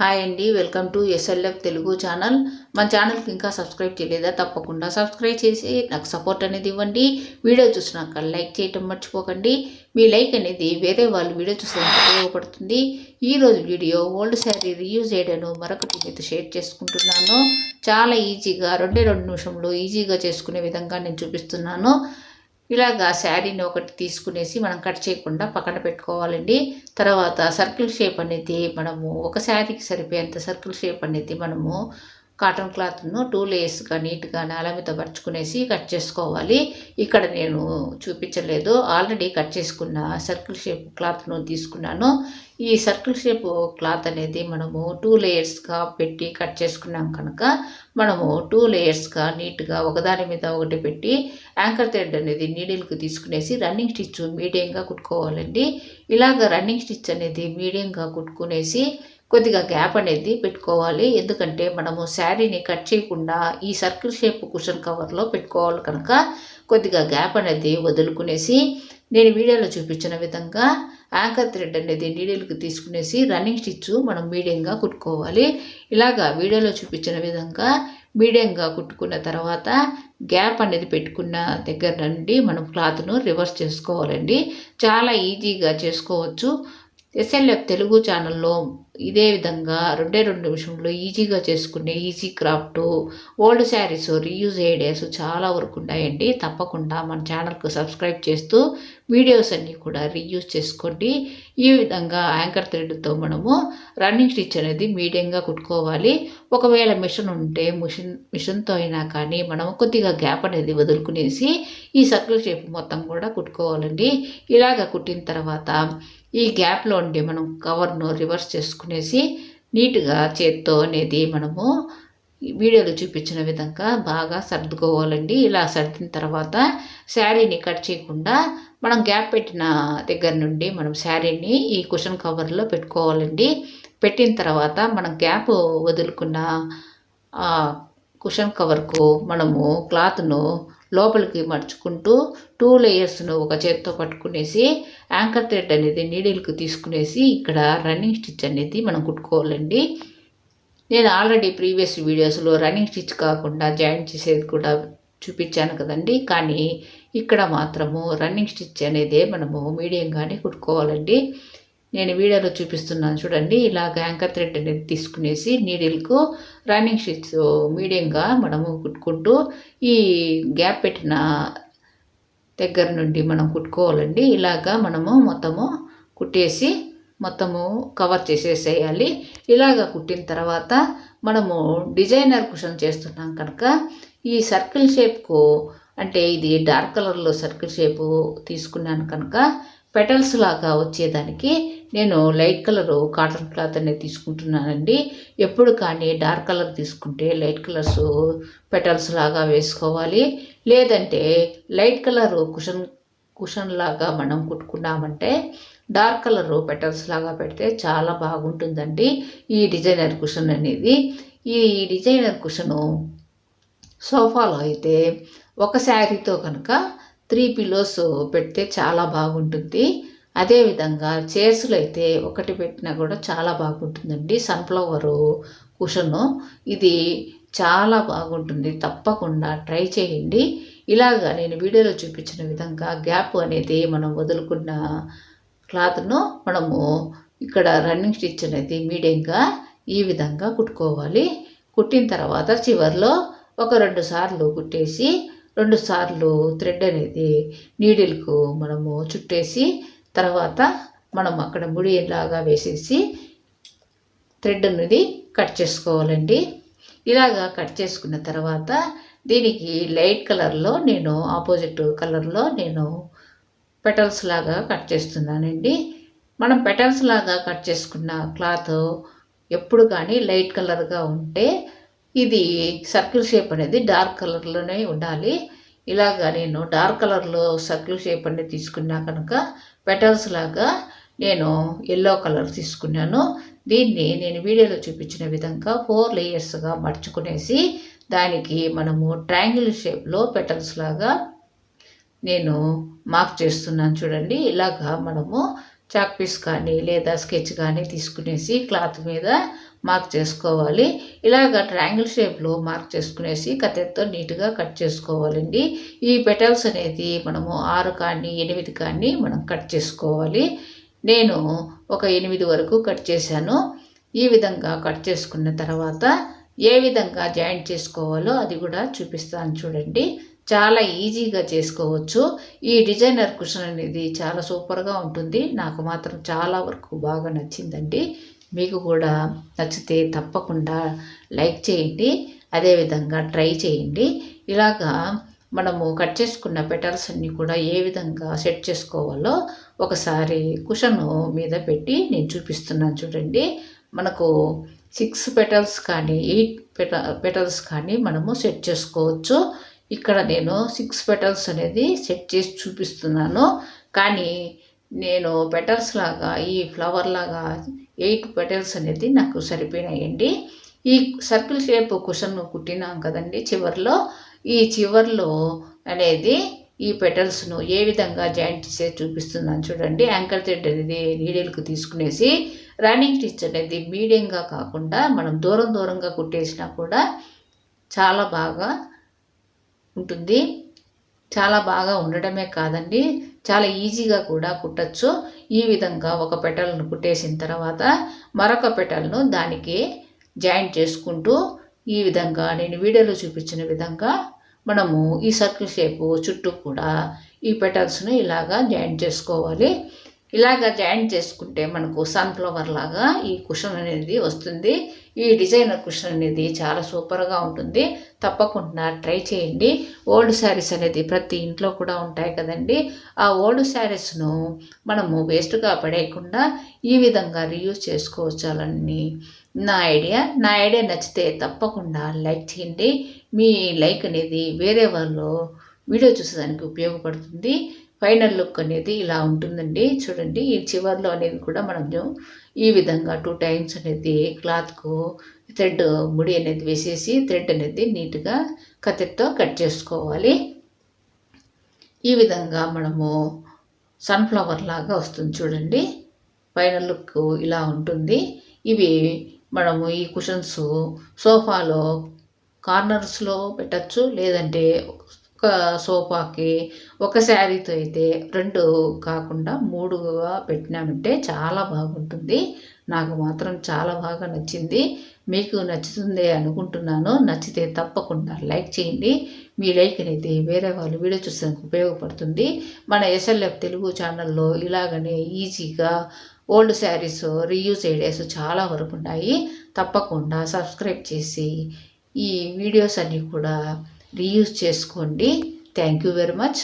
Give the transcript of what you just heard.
Hi అండి welcome to SLF Telugu channel. మన ఛానల్కి ఇంకా సబ్స్క్రైబ్ చేయలేదా? తప్పకుండా సబ్స్క్రైబ్ చేసి నాకు సపోర్ట్ అనేది ఇవ్వండి. వీడియో చూసినాక లైక్ చేయటం మర్చిపోకండి. మీ లైక్ అనేది వేరే వాళ్ళు వీడియో చూసినందుకు ఉపయోగపడుతుంది. ఈరోజు వీడియో ఓల్డ్ శారీ రీయూజ్ చేయడాను మరొకటి మీతో షేర్ చేసుకుంటున్నాను. చాలా ఈజీగా రెండే రెండు నిమిషంలో ఈజీగా చేసుకునే విధంగా నేను చూపిస్తున్నాను. ఇలాగా శారీని ఒకటి తీసుకునేసి మనం కట్ చేయకుండా పక్కన పెట్టుకోవాలండి. తర్వాత సర్కిల్ షేప్ అనేది మనము ఒక శారీకి సరిపోయేంత సర్కిల్ షేప్ అనేది మనము కాటన్ క్లాత్ను టూ లేయర్స్గా నీట్గా నేల మీద పరుచుకునేసి కట్ చేసుకోవాలి. ఇక్కడ నేను చూపించలేదు. ఆల్రెడీ కట్ చేసుకున్న సర్కిల్ షేప్ క్లాత్ను తీసుకున్నాను. ఈ సర్కిల్ షేప్ క్లాత్ అనేది మనము టూ లేయర్స్గా పెట్టి కట్ చేసుకున్నాం కనుక మనము టూ లేయర్స్గా నీట్గా ఒకదాని మీద ఒకటి పెట్టి యాంకర్ థ్రెడ్ అనేది నీడిల్కి తీసుకునేసి రన్నింగ్ స్టిచ్ మీడియంగా కుట్టుకోవాలండి. ఇలాగ రన్నింగ్ స్టిచ్ అనేది మీడియంగా కుట్టుకునేసి కొద్దిగా గ్యాప్ అనేది పెట్టుకోవాలి. ఎందుకంటే మనము శారీని కట్ చేయకుండా ఈ సర్కిల్ షేప్ కుషన్ కవర్లో పెట్టుకోవాలి కనుక కొద్దిగా గ్యాప్ అనేది వదులుకునేసి నేను వీడియోలో చూపించిన విధంగా యాంకర్ థ్రెడ్ అనేది నీడిల్కి తీసుకునేసి రన్నింగ్ స్టిచ్ మనం మీడియంగా కుట్టుకోవాలి. ఇలాగా వీడియోలో చూపించిన విధంగా మీడియంగా కుట్టుకున్న తర్వాత గ్యాప్ అనేది పెట్టుకున్న దగ్గర నుండి మనం క్లాత్ను రివర్స్ చేసుకోవాలండి. చాలా ఈజీగా చేసుకోవచ్చు. ఎస్ఎల్ఎఫ్ తెలుగు ఛానల్లో ఇదే విధంగా రెండే రెండు నిమిషంలో ఈజీగా చేసుకునే easy craft old saris reuse ideas చాలా వరకు ఉన్నాయండి. తప్పకుండా మన ఛానల్కు సబ్స్క్రైబ్ చేస్తూ వీడియోస్ అన్నీ కూడా రీయూజ్ చేసుకోండి. ఈ విధంగా యాంకర్ థ్రెడ్తో మనము రన్నింగ్ స్టిచ్ అనేది మీడియంగా కుట్టుకోవాలి. ఒకవేళ మిషన్ ఉంటే మిషన్ మిషన్తో అయినా కానీ మనం కొద్దిగా గ్యాప్ అనేది వదులుకునేసి ఈ సర్కిల్ షేప్ మొత్తం కూడా కుట్టుకోవాలండి. ఇలాగ కుట్టిన తర్వాత ఈ గ్యాప్లో ఉండి మనం కవర్ను రివర్స్ చేసుకునేసి నీట్గా చేత్తో అనేది మనము వీడియోలో చూపించిన విధంగా బాగా సర్దుకోవాలండి. ఇలా సర్దిన తర్వాత శారీని కట్ చేయకుండా మనం గ్యాప్ పెట్టిన దగ్గర నుండి మనం శారీని ఈ కుషన్ కవర్లో పెట్టుకోవాలండి. పెట్టిన తర్వాత మనం గ్యాప్ వదులుకున్న కుషన్ కవర్కు మనము క్లాత్ను లోపలికి మడుచుకుంటూ టూ లేయర్స్ను ఒక చేత్తో పట్టుకునేసి యాంకర్ థ్రెడ్ అనేది నీడిల్కి తీసుకునేసి ఇక్కడ రన్నింగ్ స్టిచ్ అనేది మనం కుట్టుకోవాలండి. నేను ఆల్రెడీ ప్రీవియస్ వీడియోస్లో రన్నింగ్ స్టిచ్ కాకుండా జాయిన్ చేసేది కూడా చూపించాను కదండి. కానీ ఇక్కడ మాత్రము రన్నింగ్ స్టిచ్ అనేదే మనము మీడియంగానే కుట్టుకోవాలండి. నేను వీడియోలో చూపిస్తున్నాను చూడండి. ఇలాగ యాంకర్ థ్రెడ్ అనేది తీసుకునేసి నీడిల్కు రన్నింగ్ షీట్స్ మీడియంగా మనము కుట్టుకుంటూ ఈ గ్యాప్ పెట్టిన దగ్గర నుండి మనం కుట్టుకోవాలండి. ఇలాగా మనము మొత్తము కుట్టేసి మొత్తము కవర్ చేసేసేయాలి. ఇలాగ కుట్టిన తర్వాత మనము డిజైనర్ కుషన్ చేస్తున్నాం కనుక ఈ సర్కిల్ షేప్కు అంటే ఇది డార్క్ కలర్లో సర్కిల్ షేపు తీసుకున్నాను కనుక పెటల్స్ లాగా వచ్చేదానికి నేను లైట్ కలర్ కాటన్ క్లాత్ అనేది తీసుకుంటున్నానండి. ఎప్పుడు కానీ డార్క్ కలర్ తీసుకుంటే లైట్ కలర్స్ పెటల్స్ లాగా వేసుకోవాలి. లేదంటే లైట్ కలర్ కుషన్ కుషన్ లాగా మనం కుట్టుకున్నామంటే డార్క్ కలర్ పెటల్స్ లాగా పెడితే చాలా బాగుంటుందండి ఈ డిజైనర్ కుషన్ అనేది. ఈ డిజైనర్ కుషను సోఫాలో అయితే ఒక శారీతో కనుక త్రీ పిల్లోస్ పెడితే చాలా బాగుంటుంది. అదేవిధంగా చైర్స్లో అయితే ఒకటి పెట్టినా కూడా చాలా బాగుంటుందండి. Sunflower cushion. ఇది చాలా బాగుంటుంది. తప్పకుండా ట్రై చేయండి. ఇలాగా నేను వీడియోలో చూపించిన విధంగా గ్యాప్ అనేది మనం వదులుకున్న క్లాత్ను మనము ఇక్కడ రన్నింగ్ స్టిచ్ అనేది మీడియంగా ఈ విధంగా కుట్టుకోవాలి. కుట్టిన తర్వాత చివరిలో ఒక రెండు సార్లు కుట్టేసి రెండు సార్లు థ్రెడ్ అనేది నీడిల్కు మనము చుట్టేసి తర్వాత మనం అక్కడ ముడిలాగా వేసేసి థ్రెడ్ అనేది కట్ చేసుకోవాలండి. ఇలాగా కట్ చేసుకున్న తర్వాత దీనికి లైట్ కలర్లో నేను ఆపోజిట్ కలర్లో నేను పెటల్స్ లాగా కట్ చేస్తున్నానండి. మనం పెటల్స్ లాగా కట్ చేసుకున్న క్లాత్ ఎప్పుడు కానీ లైట్ కలర్గా ఉంటే ఇది సర్కిల్ షేప్ అనేది డార్క్ కలర్లోనే ఉండాలి. ఇలాగా నేను డార్క్ కలర్లో సర్కిల్ షేప్ అనేది తీసుకున్నా కనుక పెటల్స్ లాగా నేను ఎల్లో కలర్ తీసుకున్నాను. దీన్ని నేను వీడియోలో చూపించిన విధంగా ఫోర్ లేయర్స్గా మడుచుకునేసి దానికి మనము ట్రయాంగిల్ షేప్లో పెటల్స్ లాగా నేను మార్క్ చేస్తున్నాను చూడండి. ఇలాగా మనము చాక్ పీస్ కానీ లేదా స్కెచ్ కానీ తీసుకునేసి క్లాత్ మీద మార్క్ చేసుకోవాలి. ఇలాగ ట్రయాంగిల్ షేప్లో మార్క్ చేసుకునేసి కత్తెరతో నీట్గా కట్ చేసుకోవాలండి. ఈ పెటల్స్ అనేది మనము ఆరు కానీ ఎనిమిది కానీ మనం కట్ చేసుకోవాలి. నేను ఒక ఎనిమిది వరకు కట్ చేశాను. ఈ విధంగా కట్ చేసుకున్న తర్వాత ఏ విధంగా జాయింట్ చేసుకోవాలో అది కూడా చూపిస్తాను చూడండి. చాలా ఈజీగా చేసుకోవచ్చు. ఈ డిజైనర్ కుషన్ అనేది చాలా సూపర్గా ఉంటుంది. నాకు మాత్రం చాలా వరకు బాగా నచ్చిందండి. మీకు కూడా నచ్చితే తప్పకుండా లైక్ చేయండి అదేవిధంగా ట్రై చేయండి. ఇలాగా మనము కట్ చేసుకున్న పెటల్స్ అన్నీ కూడా ఏ విధంగా సెట్ చేసుకోవాలో ఒకసారి కుషను మీద పెట్టి నేను చూపిస్తున్నాను చూడండి. మనకు సిక్స్ పెటల్స్ కానీ ఎయిట్ పెట పెటల్స్ కానీ మనము సెట్ చేసుకోవచ్చు. ఇక్కడ నేను సిక్స్ పెటల్స్ అనేది సెట్ చేసి చూపిస్తున్నాను. కానీ నేను పెటల్స్ లాగా ఈ ఫ్లవర్ లాగా ఎయిట్ పెటల్స్ అనేది నాకు సరిపోయినాయండి. ఈ సర్కిల్ షేప్ కుషన్ కుట్టినాం కదండి చివర్లో. ఈ చివర్లో అనేది ఈ పెటల్స్ను ఏ విధంగా జాయింట్ చేసే చూపిస్తున్నాను చూడండి. యాంకర్ థ్రెడ్ అనేది నీడిల్కి తీసుకునేసి రన్నింగ్ స్టిచ్ అనేది మీడియంగా కాకుండా మనం దూరం దూరంగా కుట్టేసినా కూడా చాలా బాగా ఉంటుంది. చాలా బాగా ఉండడమే కాదండి. చాలా ఈజీగా కూడా కుట్టచ్చు. ఈ విధంగా ఒక పెటల్ను కుట్టేసిన తర్వాత మరొక పెటల్ను దానికి జాయింట్ చేసుకుంటూ ఈ విధంగా నేను వీడియోలో చూపించిన విధంగా మనము ఈ సర్కిల్ షేపు చుట్టూ కూడా ఈ పెటల్స్ను ఇలాగా జాయింట్ చేసుకోవాలి. ఇలాగ జాయింట్ చేసుకుంటే మనకు సన్ఫ్లవర్ లాగా ఈ కుషన్ అనేది వస్తుంది. ఈ డిజైనర్ కుషన్ అనేది చాలా సూపర్గా ఉంటుంది. తప్పకుండా ట్రై చేయండి. ఓల్డ్ శారీస్ అనేది ప్రతి ఇంట్లో కూడా ఉంటాయి కదండి. ఆ ఓల్డ్ శారీస్ను మనము వేస్ట్గా పడేయకుండా ఈ విధంగా రీయూజ్ చేసుకోవచ్చాలని నా ఐడియా నా ఐడియా నచ్చితే తప్పకుండా లైక్ చేయండి. మీ లైక్ అనేది వేరే వాళ్ళు వీడియో చూసేదానికి ఉపయోగపడుతుంది. ఫైనల్ లుక్ అనేది ఇలా ఉంటుందండి. చూడండి ఈ చివర్లో అనేది కూడా మనం ఈ విధంగా టూ టైమ్స్ అనేది క్లాత్కు థ్రెడ్ ముడి అనేది వేసేసి థ్రెడ్ అనేది నీట్గా కత్తితో కట్ చేసుకోవాలి. ఈ విధంగా మనము సన్ఫ్లవర్ లాగా వస్తుంది చూడండి. ఫైనల్ లుక్ ఇలా ఉంటుంది. ఇవి మనము ఈ కుషన్స్ సోఫాలో కార్నర్స్లో పెట్టచ్చు. లేదంటే ఒక సోఫాకి ఒక శారీతో అయితే రెండు కాకుండా మూడుగా పెట్టినామంటే చాలా బాగుంటుంది. నాకు మాత్రం చాలా బాగా నచ్చింది. మీకు నచ్చుతుంది అనుకుంటున్నాను. నచ్చితే తప్పకుండా లైక్ చేయండి. మీ లైక్ అయితే వేరే వాళ్ళు వీడియో చూసేందుకు ఉపయోగపడుతుంది. మన ఎస్ఎల్ఎఫ్ తెలుగు ఛానల్లో ఇలాగనే ఈజీగా ఓల్డ్ శారీస్ రీయూజ్ ఐడియాస్ చాలా వరకు ఉన్నాయి. తప్పకుండా సబ్స్క్రైబ్ చేసి ఈ వీడియోస్ అన్నీ కూడా రీయూజ్ చేసుకోండి. Thank you very much